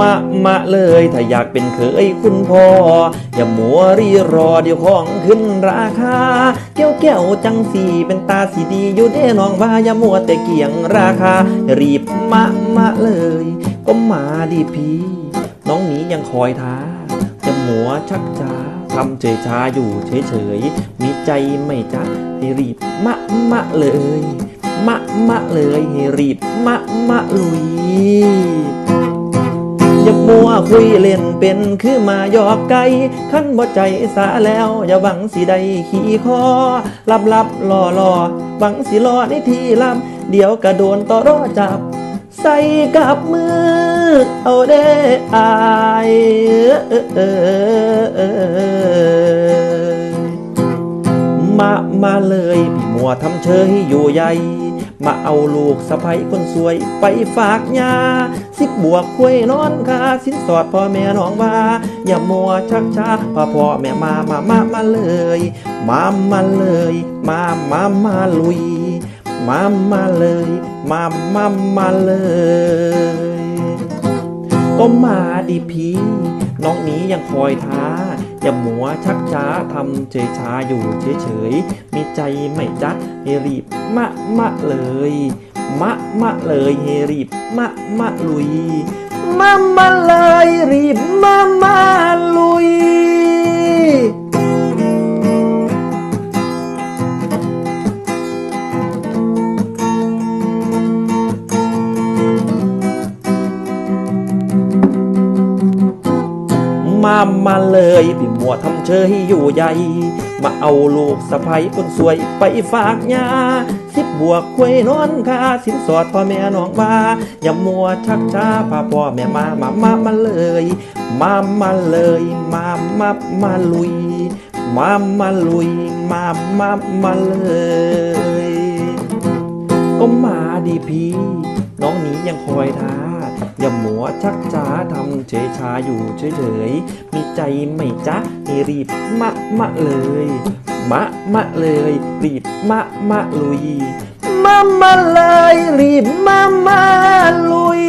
มะมะเลยถ้าอยากเป็นเคยคุณพ่อ อย่ามัวรีรอเดี๋ยวของขึ้นราคาเกี้ยวแก้วจังสีเป็นตาสีดีอยู่เด้น้องว่าอย่ามัวแต่เกี่ยงราคา รีบมะมะเลย ก็มาดีพี่ น้องนี้ยังคอยท้า จะมัวชักช้าทำเฉยชาอยู่เฉยเฉยๆ มีใจไม่จัดให้รีบมะมะเลย มะมะเลยให้รีบมะมะลุยอย่ามัวคุยเล่นเป็นคือมาหยอกไก่ขั้นบ่ใจสาแล้ว อย่าหวังสิได้ขี่คอลับลับรอรอหวังสิรอในที่ลำเดี๋ยวกระโดนต่อรอจับ ใส่กับมือ เอาเด้อายมามาเลยพี่มัวทำเชยอยู่ใหญ่มาเอาลูกสะใภ้คนสวยไปฝากยาสิบบวกคุยนอนคาสินสอดพ่อแม่น้องว่า อย่ามัวชักช้าพ่อพ่อแม่มามามามาเลย มามาเลย มามามาลุย มามาเลยมามามาเลย ก็มาดิพี่น้องนี้ยังคอยท้า อย่าหมัวชักช้าทำเฉยชาอยู่เฉยเฉยๆ มีใจไม่จัดให้รีบมะมะเลย มะมะเลยให้รีบมะมะลุย มามาเลยรีบมามาลุย มามาเลยพี่มัวทำเชยอยู่ใหญ่ มาเอาลูกสะใภ้คนสวยไปฝากยาสิบบวกควยนอนคาสินสอดพ่อแม่น้องมาอย่ามัวชักช้าพาพ่อแม่มามามามาเลย มามาเลยมามามาลุย มามาลุย มามามาเลย ก็มาดีพี่ น้องนี้ยังคอยท้า อย่าหมัวชักช้าทำเฉยชาอยู่เฉยเฉยๆ มีใจไม่จ๊ะมีรีบมะมะเลย มะมะเลย รีบมะมะลุย มะมะเลย รีบมะมะลุย